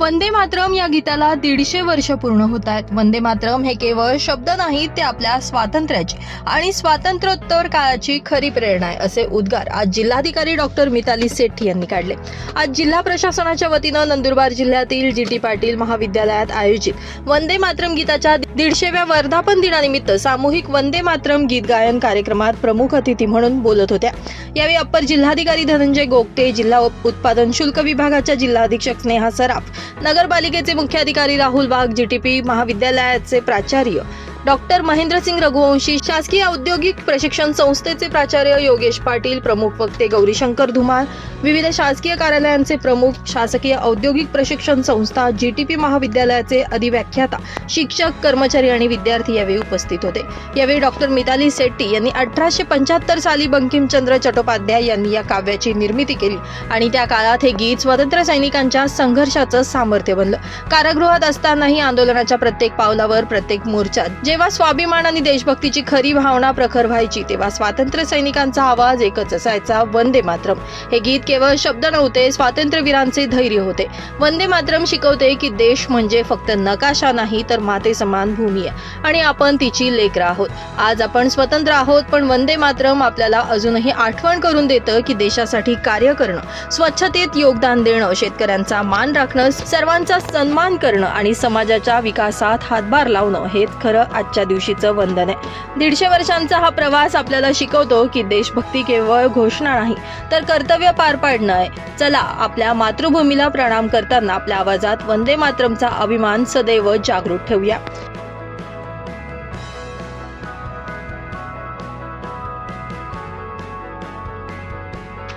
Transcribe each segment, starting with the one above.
वंदे मातरम या गीताला दीडशे वर्ष पूर्ण होत आहेत. वंदे मातरम हे केवळ शब्द नाहीत ते आपल्या स्वातंत्र्याची आणि स्वातंत्र्योत्तर काळाची खरी प्रेरणा आहे असे उद्गार आज जिल्हाधिकारी डॉक्टर मिताली सेठी यांनी काढले. आज जिल्हा प्रशासनाच्या वतीनं नंदुरबार जिल्ह्यातील जी टी पाटील महाविद्यालयात आयोजित वंदे मातरम गीताच्या दीडशेव्या वर्धापन दिनानिमित्त सामूहिक वंदे मातरम गीत गायन कार्यक्रमात प्रमुख अतिथी म्हणून बोलत होत्या. यावेळी अप्पर जिल्हाधिकारी धनंजय गोगटे जिल्हा उप- उत्पादन शुल्क विभागाच्या जिल्हा अधीक्षक स्नेहा सराफ नगरपालिकेचे मुख्याधिकारी राहुल वाघ जीटीपी महाविद्यालयाचे प्राचार्य डॉक्टर महेंद्रसिंग रघुवंशी शासकीय औद्योगिक प्रशिक्षण संस्थेचे प्राचार्य योगेश पाटील प्रमुख वक्ते गौरीशंकर धुमाळ विविध शासकीय कार्यालयांचे प्रमुख शासकीय औद्योगिक प्रशिक्षण संस्था जीटीपी महाविद्यालयाचे अधिव्याख्याता शिक्षक कर्मचारी आणि विद्यार्थी यावेळी उपस्थित होते. यावेळी डॉक्टर मिताली सेट्टी यांनी अठराशे पंच्याहत्तर साली बंकिमचंद्र चट्टोपाध्याय यांनी या काव्याची निर्मिती केली आणि त्या काळात हे गीत स्वातंत्र्य सैनिकांच्या संघर्षाचं सामर्थ्य बनलं. कारागृहात असतानाही आंदोलनाच्या प्रत्येक पावलावर प्रत्येक मोर्चात जेव्हा स्वाभिमान आणि देशभक्तीची खरी भावना प्रखर व्हायची तेव्हा स्वातंत्र्य सैनिकांचा आवाज एकच असायचा वंदे मातरम. हे गीत केवळ शब्द नव्हते स्वातंत्र्यवीरांचे धैर्य होते. वंदे मातरम शिकवते की देश म्हणजे फक्त नकाशा नाही तर माते समान भूमी आहे. आणि आपण तिची लेकर आहोत. आज आपण स्वतंत्र आहोत पण वंदे मातरम आपल्याला अजूनही आठवण करून देतं की देशासाठी कार्य करणं स्वच्छतेत योगदान देणं शेतकऱ्यांचा मान राखणं सर्वांचा सन्मान करणं आणि समाजाच्या विकासात हातभार लावणं हेच खरं आजच्या दिवशीचं वंदन आहे. दीडशे वर्षांचा हा प्रवास आपल्याला शिकवतो की देशभक्ती केवळ घोषणा नाही तर कर्तव्य पार पाडणं आहे. चला आपल्या मातृभूमीला प्रणाम करताना आपल्या आवाजात वंदे मातरमचा अभिमान सदैव जागृत ठेवूया.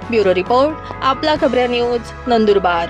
ब्युरो रिपोर्ट आपला खबऱ्या न्यूज नंदुरबार.